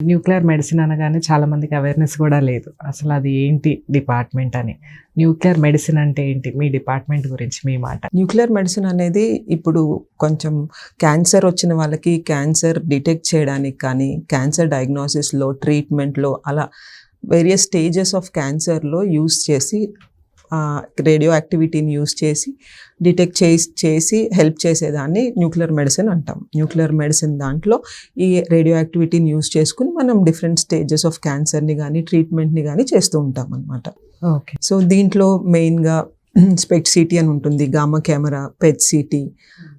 Nuclear medicine అనగానే చాలా మందికి అవేర్నెస్ కూడా లేదు. అసలు అది ఏంటి డిపార్ట్మెంట్ అని. న్యూక్లియర్ మెడిసిన్ అంటే ఏంటి? మీ డిపార్ట్మెంట్ గురించి మీ మాట. న్యూక్లియర్ మెడిసిన్ అనేది ఇప్పుడు కొంచెం క్యాన్సర్ వచ్చిన వాళ్ళకి క్యాన్సర్ డిటెక్ట్ చేయడానికి కానీ క్యాన్సర్ డయాగ్నోసిస్లో ట్రీట్మెంట్లో అలా వేరియస్ స్టేజెస్ ఆఫ్ క్యాన్సర్లో యూస్ చేసి రేడియో యాక్టివిటీని యూస్ చేసి డిటెక్ట్ చేసి చేసి హెల్ప్ చేసేదాన్ని న్యూక్లియర్ మెడిసిన్ అంటాం. న్యూక్లియర్ మెడిసిన్ దాంట్లో ఈ రేడియో యాక్టివిటీని యూస్ చేసుకుని మనం డిఫరెంట్ స్టేజెస్ ఆఫ్ క్యాన్సర్ని కానీ ట్రీట్మెంట్ని కానీ చేస్తూ ఉంటాం అనమాట ఓకే సో దీంట్లో మెయిన్గా స్పెక్ట్ సిటీ అని ఉంటుంది గామా కెమెరా పెట్ సిటీ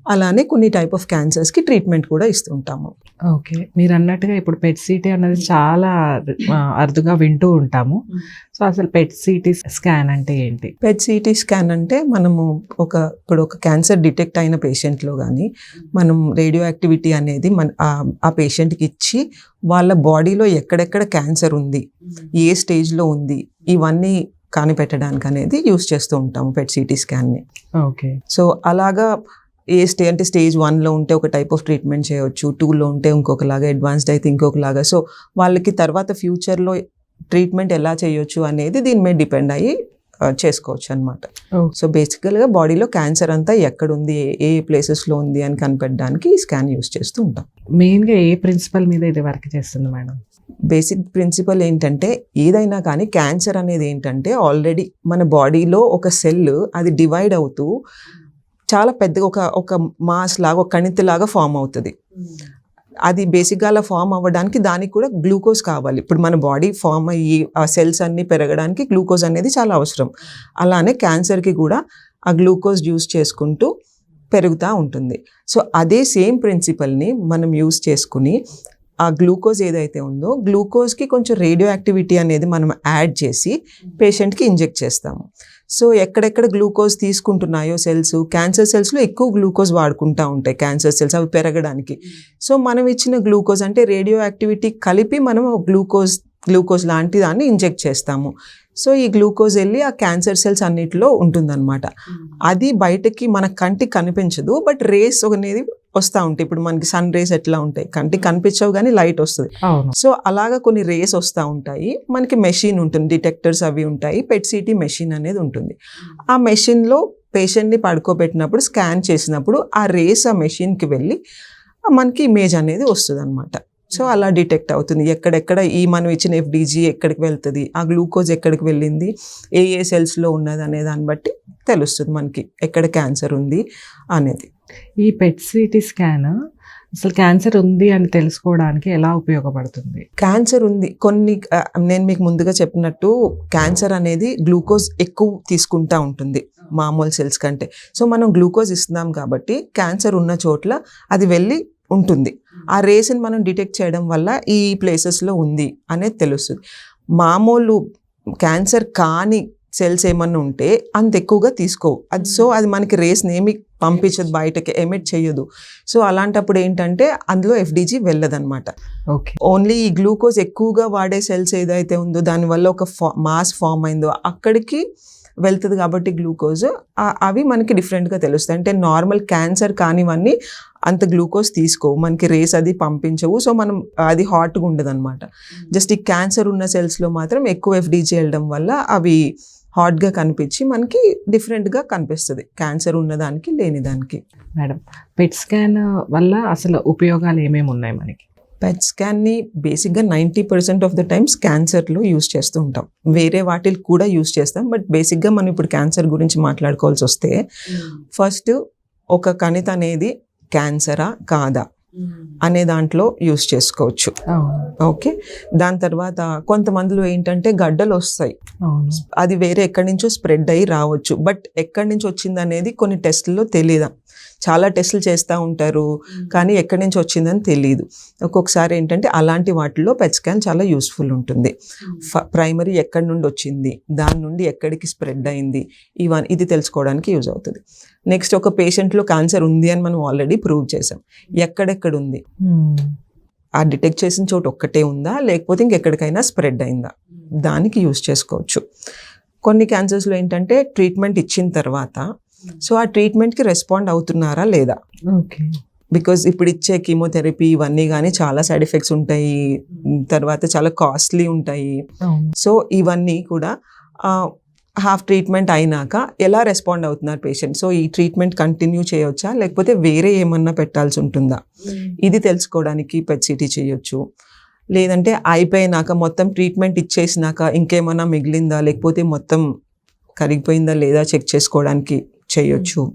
అలానే కొన్ని టైప్ ఆఫ్ క్యాన్సర్స్కి ట్రీట్మెంట్ కూడా ఇస్తుంటాము. ఓకే. మీరు అన్నట్టుగా ఇప్పుడు పెట్ సిటీ అన్నది చాలా అరుదుగా వింటూ ఉంటాము. సో అసలు పెట్ సిటీ స్కాన్ అంటే ఏంటి? పెట్ సిటీ స్కాన్ అంటే మనము ఒక ఇప్పుడు ఒక క్యాన్సర్ డిటెక్ట్ అయిన పేషెంట్లో కానీ మనం రేడియో యాక్టివిటీ అనేది మన ఆ- ఆ పేషెంట్కి ఇచ్చి వాళ్ళ బాడీలో ఎక్కడెక్కడ క్యాన్సర్ ఉంది ఏ స్టేజ్లో ఉంది ఇవన్నీ కనిపెట్టడానికి అనేది యూస్ చేస్తూ ఉంటాము పెట్ సిటీ స్కాన్ని ఓకే. సో అలాగా ఏ స్టే అంటే స్టేజ్ వన్లో ఉంటే ఒక టైప్ ఆఫ్ ట్రీట్మెంట్ చేయవచ్చు టూలో ఉంటే ఇంకొకలాగా అడ్వాన్స్డ్ అయితే ఇంకొకలాగా. సో వాళ్ళకి తర్వాత ఫ్యూచర్లో ట్రీట్మెంట్ ఎలా చేయొచ్చు అనేది దీని మీద డిపెండ్ అయ్యి చేసుకోవచ్చు అనమాట. సో బేసికల్గా బాడీలో క్యాన్సర్ అంతా ఎక్కడ ఉంది ఏ- ఏ ప్లేసెస్లో ఉంది అని కనిపెట్టడానికి ఈ స్కాన్ యూస్ చేస్తూ ఉంటాం. మెయిన్గా ఏ ప్రిన్సిపల్ మీద ఇది వర్క్ చేస్తుంది మేడం? బేసిక్ ప్రిన్సిపల్ ఏంటంటే ఏదైనా కానీ క్యాన్సర్ అనేది ఏంటంటే ఆల్రెడీ మన బాడీలో ఒక సెల్ అది డివైడ్ అవుతూ చాలా పెద్దగా ఒక ఒక మాస్ లాగా ఒక కణితి లాగా ఫామ్ అవుతుంది. అది బేసిక్గా అలా ఫామ్ అవ్వడానికి దానికి కూడా గ్లూకోజ్ కావాలి. ఇప్పుడు మన బాడీ ఫామ్ అయ్యి ఆ సెల్స్ అన్ని పెరగడానికి గ్లూకోజ్ అనేది చాలా అవసరం. అలానే క్యాన్సర్కి కూడా ఆ గ్లూకోజ్ యూస్ చేసుకుంటూ పెరుగుతూ ఉంటుంది. సో అదే సేమ్ ప్రిన్సిపల్ని మనం యూస్ చేసుకుని ఆ గ్లూకోజ్ ఏదైతే ఉందో గ్లూకోజ్కి కొంచెం రేడియో యాక్టివిటీ అనేది మనం యాడ్ చేసి పేషెంట్కి ఇంజెక్ట్ చేస్తాము. సో ఎక్కడెక్కడ గ్లూకోజ్ తీసుకుంటున్నాయో సెల్స్ క్యాన్సర్ సెల్స్లో ఎక్కువ గ్లూకోజ్ వాడుకుంటూ ఉంటాయి క్యాన్సర్ సెల్స్ అవి పెరగడానికి. సో మనం ఇచ్చిన గ్లూకోజ్ అంటే రేడియో యాక్టివిటీ కలిపి మనం గ్లూకోజ్ గ్లూకోజ్ లాంటి దాన్ని ఇంజెక్ట్ చేస్తాము. సో ఈ గ్లూకోజ్ వెళ్ళి ఆ క్యాన్సర్ సెల్స్ అన్నిటిలో ఉంటుందన్నమాట. అది బయటకి మన కంటికి కనిపించదు బట్ రేస్ అనేది వస్తూ ఉంటాయి. ఇప్పుడు మనకి సన్ రేస్ ఎట్లా ఉంటాయి? కంటికి కనిపించవు కానీ లైట్ వస్తుంది. సో అలాగా కొన్ని రేస్ వస్తూ ఉంటాయి. మనకి మెషిన్ ఉంటుంది డిటెక్టర్స్ అవి ఉంటాయి పెట్ సిటీ మెషిన్ అనేది ఉంటుంది. ఆ మెషిన్లో పేషెంట్ని పడుకోబెట్టినప్పుడు స్కాన్ చేసినప్పుడు ఆ రేస్ ఆ మెషిన్కి వెళ్ళి మనకి ఇమేజ్ అనేది వస్తుంది అనమాట సో అలా డిటెక్ట్ అవుతుంది. ఎక్కడెక్కడ ఈ మనం ఇచ్చిన ఎఫ్డీజీ ఎక్కడికి వెళ్తుంది? ఆ గ్లూకోజ్ ఎక్కడికి వెళ్ళింది? ఏ ఏ సెల్స్లో ఉన్నది అనే దాన్ని బట్టి తెలుస్తుంది మనకి. ఎక్కడ క్యాన్సర్ ఉంది అనేది. ఈ పెట్ సిటీ స్కాన్ అసలు క్యాన్సర్ ఉంది అని తెలుసుకోవడానికి ఎలా ఉపయోగపడుతుంది? క్యాన్సర్ ఉంది. కొన్ని నేను మీకు ముందుగా చెప్పినట్టు క్యాన్సర్ అనేది గ్లూకోజ్ ఎక్కువ తీసుకుంటా ఉంటుంది మామూలు సెల్స్ కంటే. సో మనం గ్లూకోజ్ ఇస్తున్నాం కాబట్టి క్యాన్సర్ ఉన్న చోట్ల అది వెళ్ళి ఉంటుంది. ఆ రేస్ని మనం డిటెక్ట్ చేయడం వల్ల ఈ ప్లేసెస్లో ఉంది అనేది తెలుస్తుంది. మామూలు క్యాన్సర్ కాని సెల్స్ ఏమన్నా ఉంటే అంత ఎక్కువగా తీసుకోవు. అది సో అది మనకి రేస్ని ఏమి పంపించదు బయటకి ఎమిట్ చేయదు. సో అలాంటప్పుడు ఏంటంటే అందులో ఎఫ్డీజీ వెళ్ళదన్నమాట. ఓకే. ఓన్లీ ఈ గ్లూకోజ్ ఎక్కువగా వాడే సెల్స్ ఏదైతే ఉందో దానివల్ల ఒక ఫా మాస్ ఫామ్ అయిందో అక్కడికి వెళ్తుంది కాబట్టి గ్లూకోజ్. అవి మనకి డిఫరెంట్గా తెలుస్తాయి. అంటే నార్మల్ క్యాన్సర్ కానివన్నీ అంత గ్లూకోజ్ తీసుకోవు. మనకి రేస్ అది పంపించవు. సో మనం అది హాట్గా ఉండదు అనమాట జస్ట్ ఈ క్యాన్సర్ ఉన్న సెల్స్లో మాత్రం ఎక్కువ ఎఫ్డీజీ వెళ్ళడం వల్ల అవి హాట్గా కనిపించి మనకి డిఫరెంట్గా కనిపిస్తుంది. క్యాన్సర్ ఉన్నదానికి లేని దానికి. మేడం పెట్ స్కాన్ వల్ల అసలు ఉపయోగాలు ఏమేమి ఉన్నాయి మనకి? పెట్ స్కాన్ని బేసిక్గా ninety percent of the times క్యాన్సర్లో use చేస్తూ ఉంటాం. వేరే వాటికి కూడా యూస్ చేస్తాం. బట్ బేసిక్గా మనం ఇప్పుడు క్యాన్సర్ గురించి మాట్లాడుకోవాల్సి వస్తే ఫస్ట్ ఒక కణిత అనేది క్యాన్సరా కాదా అనే దాంట్లో యూస్ చేసుకోవచ్చు. ఓకే? దాని తర్వాత కొంతమందిలో ఏంటంటే గడ్డలు వస్తాయి. అది వేరే ఎక్కడి నుంచో స్ప్రెడ్ అయ్యి రావచ్చు. బట్ ఎక్కడి నుంచి వచ్చింది అనేది కొన్ని టెస్టుల్లో తెలియదు చాలా టెస్టులు చేస్తూ ఉంటారు. కానీ ఎక్కడి నుంచి వచ్చిందని తెలియదు ఒక్కొక్కసారి ఏంటంటే అలాంటి వాటిల్లో పెట్ స్కాన్ చాలా యూస్ఫుల్ ఉంటుంది. ప్రైమరీ ఎక్కడి నుండి వచ్చింది? దాని నుండి ఎక్కడికి స్ప్రెడ్ అయింది? ఇవన్ ఇది తెలుసుకోవడానికి యూజ్ అవుతుంది. నెక్స్ట్ ఒక పేషెంట్లో క్యాన్సర్ ఉంది అని మనం ఆల్రెడీ ప్రూవ్ చేసాం. ఎక్కడెక్కడ ఉంది Hmm. ఆ డిటెక్ట్ చేసిన చోటు ఒక్కటే ఉందా? లేకపోతే ఇంకెక్కడికైనా స్ప్రెడ్ అయిందా? దానికి యూజ్ చేసుకోవచ్చు. కొన్ని క్యాన్సర్స్లో ఏంటంటే ట్రీట్మెంట్ ఇచ్చిన తర్వాత సో ఆ ట్రీట్మెంట్కి రెస్పాండ్ అవుతున్నారా లేదా? ఓకే. బికాజ్ ఇప్పుడు ఇచ్చే కీమోథెరపీ ఇవన్నీ కానీ చాలా సైడ్ ఎఫెక్ట్స్ ఉంటాయి. తర్వాత చాలా కాస్ట్లీ ఉంటాయి. సో ఇవన్నీ కూడా హాఫ్ ట్రీట్మెంట్ అయినాక ఎలా రెస్పాండ్ అవుతున్నారు పేషెంట్ సో ఈ ట్రీట్మెంట్ కంటిన్యూ చేయొచ్చా? లేకపోతే వేరే ఏమన్నా పెట్టాల్సి ఉంటుందా? ఇది తెలుసుకోవడానికి పెట్ సిటీ చేయొచ్చు. లేదంటే అయిపోయినాక మొత్తం ట్రీట్మెంట్ ఇచ్చేసినాక ఇంకేమన్నా మిగిలిందా? లేకపోతే మొత్తం కరిగిపోయిందా లేదా? చెక్ చేసుకోవడానికి చేయొచ్చు.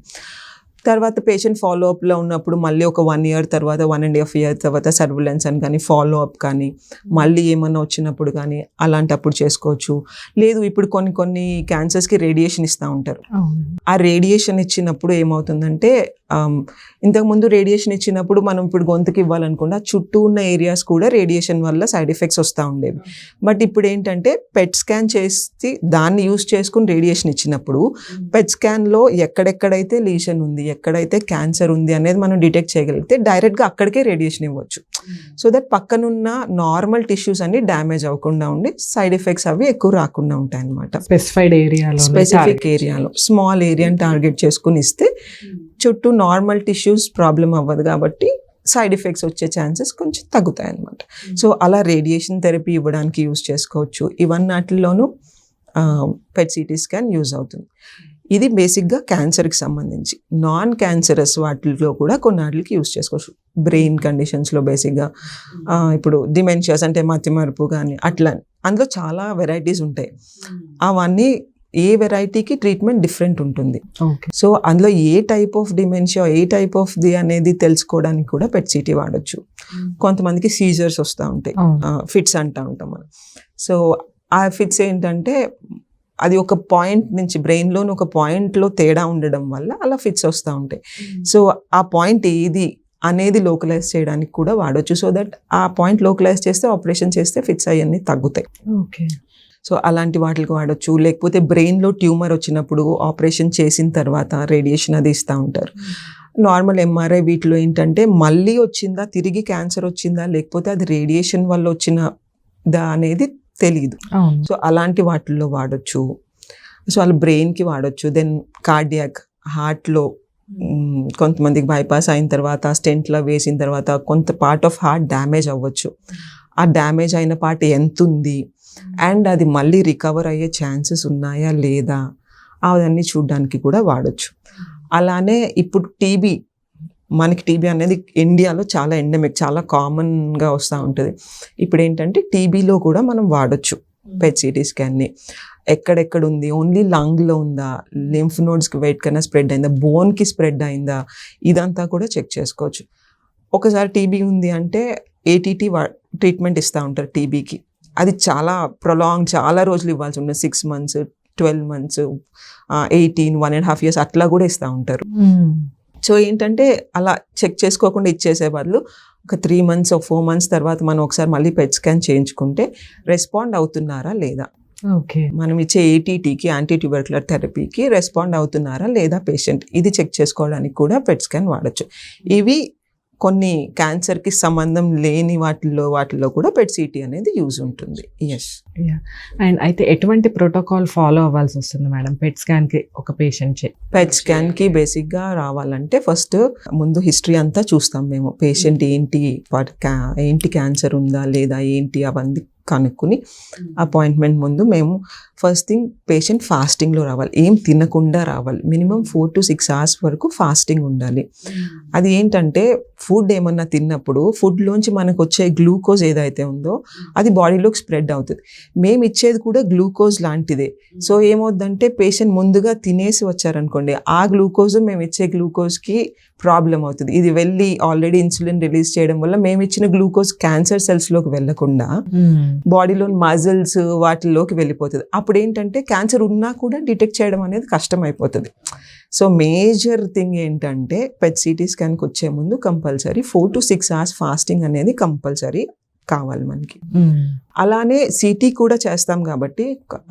తర్వాత పేషెంట్ ఫాలో అప్లో ఉన్నప్పుడు మళ్ళీ ఒక వన్ ఇయర్ తర్వాత వన్ అండ్ హాఫ్ ఇయర్ తర్వాత సర్విలెన్స్ అని కానీ ఫాలో అప్ కానీ మళ్ళీ ఏమన్నా వచ్చినప్పుడు కానీ అలాంటప్పుడు చేసుకోవచ్చు. లేదు ఇప్పుడు కొన్ని కొన్ని క్యాన్సర్స్కి రేడియేషన్ ఇస్తూ ఉంటారు. ఆ రేడియేషన్ ఇచ్చినప్పుడు ఏమవుతుందంటే ఇంతకుముందు రేడియేషన్ ఇచ్చినప్పుడు మనం ఇప్పుడు గొంతుకి ఇవ్వాలనుకున్నా చుట్టూ ఉన్న ఏరియాస్ కూడా రేడియేషన్ వల్ల సైడ్ ఎఫెక్ట్స్ వస్తూ ఉండేవి. బట్ ఇప్పుడు ఏంటంటే పెట్ స్కాన్ చేసి దాన్ని యూస్ చేసుకుని రేడియేషన్ ఇచ్చినప్పుడు పెట్ స్కాన్లో ఎక్కడెక్కడైతే లీషన్ ఉంది ఎక్కడైతే క్యాన్సర్ ఉంది అనేది మనం డిటెక్ట్ చేయగలిగితే డైరెక్ట్గా అక్కడికే రేడియేషన్ ఇవ్వచ్చు. సో దట్ పక్కనున్న నార్మల్ టిష్యూస్ అన్ని డ్యామేజ్ అవ్వకుండా ఉండి సైడ్ ఎఫెక్ట్స్ అవి ఎక్కువ రాకుండా ఉంటాయి అన్నమాట స్పెసిఫైడ్ ఏరియాలో స్పెసిఫిక్ ఏరియాలో స్మాల్ ఏరియాని టార్గెట్ చేసుకుని ఇస్తే చుట్టూ నార్మల్ టిష్యూస్ ప్రాబ్లం అవ్వదు కాబట్టి సైడ్ ఎఫెక్ట్స్ వచ్చే ఛాన్సెస్ కొంచెం తగ్గుతాయి అన్నమాట సో అలా రేడియేషన్ థెరపీ ఇవ్వడానికి యూస్ చేసుకోవచ్చు. ఇవన్నటిలోనూ పెట్ సిటీ స్కాన్ యూజ్ అవుతుంది. ఇది బేసిక్గా క్యాన్సర్కి సంబంధించి. నాన్ క్యాన్సరస్ వాటిలో కూడా కొన్నాటికి యూస్ చేసుకోవచ్చు. బ్రెయిన్ కండిషన్స్లో బేసిక్గా ఇప్పుడు డిమెన్షియాస్ అంటే మతిమరుపు కానీ అట్లా అందులో చాలా వెరైటీస్ ఉంటాయి. అవన్నీ ఏ వెరైటీకి ట్రీట్మెంట్ డిఫరెంట్ ఉంటుంది. సో అందులో ఏ type of dementia A type of the అనేది తెలుసుకోవడానికి కూడా పెట్ సిటీ వాడచ్చు. కొంతమందికి సీజర్స్ వస్తూ ఉంటాయి. ఫిట్స్ అంటూ ఉంటాం మనం. సో ఆ ఫిట్స్ ఏంటంటే అది ఒక పాయింట్ నుంచి బ్రెయిన్లోని ఒక పాయింట్లో తేడా ఉండడం వల్ల అలా ఫిట్స్ వస్తూ ఉంటాయి. సో ఆ పాయింట్ ఏది అనేది లోకలైజ్ చేయడానికి కూడా వాడొచ్చు. సో దట్ ఆ పాయింట్ లోకలైజ్ చేస్తే ఆపరేషన్ చేస్తే ఫిట్స్ అవన్నీ తగ్గుతాయి. ఓకే సో అలాంటి వాటికి వాడొచ్చు. లేకపోతే బ్రెయిన్లో ట్యూమర్ వచ్చినప్పుడు ఆపరేషన్ చేసిన తర్వాత రేడియేషన్ అది ఇస్తూ ఉంటారు. నార్మల్ ఎంఆర్ఐ వీటిలో ఏంటంటే మళ్ళీ వచ్చిందా తిరిగి క్యాన్సర్ వచ్చిందా లేకపోతే అది రేడియేషన్ వల్ల వచ్చిన దా అనేది తెలియదు సో అలాంటి వాటిల్లో వాడొచ్చు. సో వాళ్ళ బ్రెయిన్కి వాడొచ్చు. దెన్ కార్డియాక్ హార్ట్లో కొంతమందికి బైపాస్ అయిన తర్వాత స్టెంట్లో వేసిన తర్వాత కొంత పార్ట్ ఆఫ్ హార్ట్ డ్యామేజ్ అవ్వచ్చు. ఆ డ్యామేజ్ అయిన పార్ట్ ఎంత ఉంది అండ్ అది మళ్ళీ రికవర్ అయ్యే ఛాన్సెస్ ఉన్నాయా? లేదా? అవన్నీ చూడడానికి కూడా వాడొచ్చు. అలానే ఇప్పుడు టీబీ మనకి టీబీ అనేది ఇండియాలో చాలా ఎండమిక్ చాలా కామన్గా వస్తూ ఉంటుంది. ఇప్పుడు ఏంటంటే టీబీలో కూడా మనం వాడొచ్చు పెట్ సిటీ స్కాన్ని ఎక్కడెక్కడ ఉంది ఓన్లీ లంగ్లో ఉందా? లింఫ్ నోడ్స్కి వెయిట్ కన్నా స్ప్రెడ్ అయిందా? బోన్కి స్ప్రెడ్ అయిందా? ఇదంతా కూడా చెక్ చేసుకోవచ్చు. ఒకసారి టీబీ ఉంది అంటే ఏటీటీ వా ట్రీట్మెంట్ ఇస్తూ ఉంటారు టీబీకి అది చాలా ప్రొలాంగ్ చాలా రోజులు ఇవ్వాల్సి ఉంటుంది. Six months twelve months eighteen one and half years అట్లా కూడా ఇస్తూ ఉంటారు. సో ఏంటంటే అలా చెక్ చేసుకోకుండా ఇచ్చేసే బదులు ఒక త్రీ మంత్స్ ఒక ఫోర్ మంత్స్ తర్వాత మనం ఒకసారి మళ్ళీ పెట్ స్కాన్ చేయించుకుంటే రెస్పాండ్ అవుతున్నారా లేదా? ఓకే. మనం ఇచ్చే ఏటీటీకి యాంటీ ట్యూబర్కులర్ థెరపీకి రెస్పాండ్ అవుతున్నారా లేదా పేషెంట్ ఇది చెక్ చేసుకోవడానికి కూడా పెట్ స్కాన్ వాడచ్చు. ఇవి కొన్ని క్యాన్సర్కి సంబంధం లేని వాటిల్లో వాటిల్లో కూడా పెట్ సిటీ అనేది యూజ్ ఉంటుంది. ఎస్ అండ్ అయితే ఎటువంటి ప్రోటోకాల్ ఫాలో అవ్వాల్సి వస్తుంది మేడం? పెట్ స్కాన్కి ఒక పేషెంట్ పెట్ స్కాన్కి బేసిక్గా రావాలంటే ఫస్ట్ ముందు హిస్టరీ అంతా చూస్తాం మేము. పేషెంట్ ఏంటి ఏంటి క్యాన్సర్ ఉందా లేదా ఏంటి అవన్నీ కనుక్కుని అపాయింట్మెంట్ ముందు మేము ఫస్ట్ థింగ్ పేషెంట్ ఫాస్టింగ్లో రావాలి. ఏం తినకుండా రావాలి. Minimum four to six hours వరకు ఫాస్టింగ్ ఉండాలి. అది ఏంటంటే ఫుడ్ ఏమన్నా తిన్నప్పుడు ఫుడ్లోంచి మనకు వచ్చే గ్లూకోజ్ ఏదైతే ఉందో అది బాడీలోకి స్ప్రెడ్ అవుతుంది. మేము ఇచ్చేది కూడా గ్లూకోజ్ లాంటిదే. సో ఏమవుద్దంటే పేషెంట్ ముందుగా తినేసి వచ్చారనుకోండి ఆ గ్లూకోజ్ మేము ఇచ్చే గ్లూకోజ్కి ప్రాబ్లం అవుతుంది. ఇది వెళ్ళి ఆల్రెడీ ఇన్సులిన్ రిలీజ్ చేయడం వల్ల మేము ఇచ్చిన గ్లూకోజ్ క్యాన్సర్ సెల్స్లోకి వెళ్ళకుండా బాడీలోని మజిల్స్ వాటిలోకి వెళ్ళిపోతుంది. అప్పుడు ఏంటంటే క్యాన్సర్ ఉన్నా కూడా డిటెక్ట్ చేయడం అనేది కష్టం అయిపోతుంది సో మేజర్ థింగ్ ఏంటంటే పెట్ సిటీ స్కాన్కి వచ్చే ముందు compulsory four to six hours fasting అనేది కంపల్సరీ కావాలి మనకి. అలానే సిటీ కూడా చేస్తాం కాబట్టి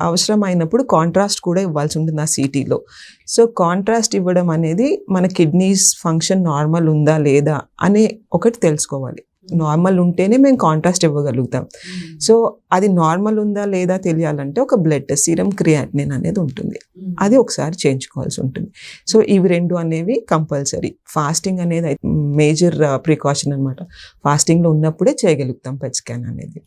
అవసరమైనప్పుడు కాంట్రాస్ట్ కూడా ఇవ్వాల్సి ఉంటుంది ఆ సిటీలో. సో కాంట్రాస్ట్ ఇవ్వడం అనేది మన కిడ్నీస్ ఫంక్షన్ నార్మల్ ఉందా లేదా అనే ఒకటి తెలుసుకోవాలి. నార్మల్ ఉంటేనే మేము కాంట్రాస్ట్ ఇవ్వగలుగుతాం. సో అది నార్మల్ ఉందా లేదా తెలియాలంటే ఒక బ్లడ్ టెస్ట్ సీరం క్రియాటినిన్ అనేది ఉంటుంది. అది ఒకసారి చేయించుకోవాల్సి ఉంటుంది. సో ఇవి రెండు అనేవి కంపల్సరీ. ఫాస్టింగ్ అనేది మేజర్ ప్రికాషన్ అనమాట ఫాస్టింగ్లో ఉన్నప్పుడే చేయగలుగుతాం పెట్ స్కాన్ అనేది.